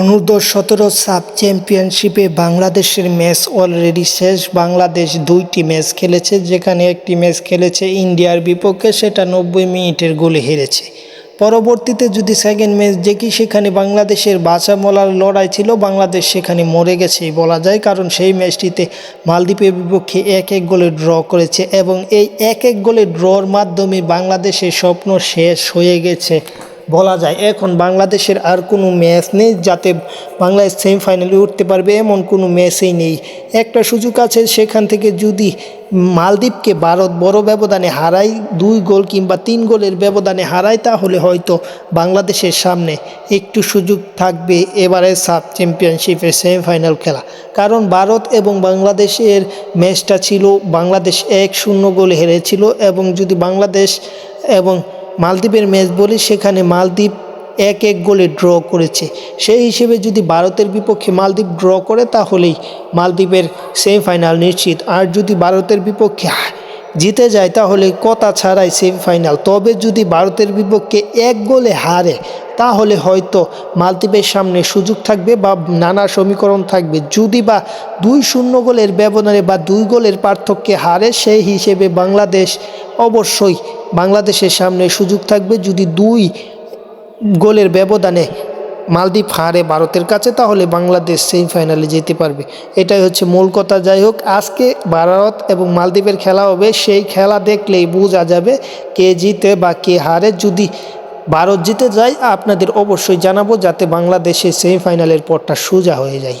অনূর্ধ্ব সতেরো সাব চ্যাম্পিয়নশিপে বাংলাদেশের ম্যাচ অলরেডি শেষ। বাংলাদেশ দুইটি ম্যাচ খেলেছে, যেখানে একটি ম্যাচ খেলেছে ইন্ডিয়ার বিপক্ষে, সেটা নব্বই মিনিটের গোলে হেরেছে। পরবর্তীতে যদি সেকেন্ড ম্যাচ দেখি, সেখানে বাংলাদেশের বাঁচা মলার লড়াই ছিল। বাংলাদেশ সেখানে মরে গেছেই বলা যায়, কারণ সেই ম্যাচটিতে মালদ্বীপের বিপক্ষে এক এক গোলে ড্র করেছে এবং এই এক এক গোলে ড্রর মাধ্যমে বাংলাদেশের স্বপ্ন শেষ হয়ে গেছে। বলা যায়, এখন বাংলাদেশের আর কোনো ম্যাচ নেই যাতে বাংলাদেশ সেমিফাইনালে উঠতে পারবে এমন কোনো ম্যাচই নেই। একটা সুযোগ আছে, সেখান থেকে যদি মালদ্বীপকে ভারত বড় ব্যবধানে হারায়, দুই গোল কিংবা তিন গোলের ব্যবধানে হারায়, তাহলে হয়তো বাংলাদেশের সামনে একটু সুযোগ থাকবে এবারে সাব চ্যাম্পিয়নশিপের সেমিফাইনাল খেলা। কারণ ভারত এবং বাংলাদেশের ম্যাচটা ছিল, বাংলাদেশ এক শূন্য গোলে হেরেছিল এবং যদি বাংলাদেশ এবং মালদ্বীপের ম্যাচ বলি সেখানে মালদ্বীপ এক এক গোলে ড্র করেছে। সেই হিসেবে যদি ভারতের বিপক্ষে মালদ্বীপ ড্র করে, তাহলেই মালদ্বীপের সেমিফাইনাল নিশ্চিত। আর যদি ভারতের বিপক্ষে জিতে যায়, তাহলে কথা ছাড়াই সেমিফাইনাল। তবে যদি ভারতের বিপক্ষে এক গোলে হারে, তাহলে হয়তো মালদ্বীপের সামনে সুযোগ থাকবে বা নানা সমীকরণ থাকবে। যদি বা দুই শূন্য গোলের ব্যবধানে বা দুই গোলের পার্থক্যে হারে, সেই হিসেবে বাংলাদেশ অবশ্যই বাংলাদেশের সামনে সুযোগ থাকবে যদি দুই গোলের ব্যবধানে মালদ্বীপ হারে ভারতের কাছে, তাহলে বাংলাদেশ সেমিফাইনালে যেতে পারবে। এটাই হচ্ছে মূল কথা। যাই হোক, আজকে ভারত এবং মালদ্বীপের খেলা হবে। সেই খেলা দেখলেই বোঝা যাবে কে জিতে বা কে হারে। যদি ভারত জিতে যায়, আপনাদের অবশ্যই জানাব যাতে বাংলাদেশের সেমিফাইনালের পথটা সোজা হয়ে যায়।